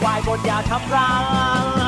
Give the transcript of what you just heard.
ควายบนยาทำร่าง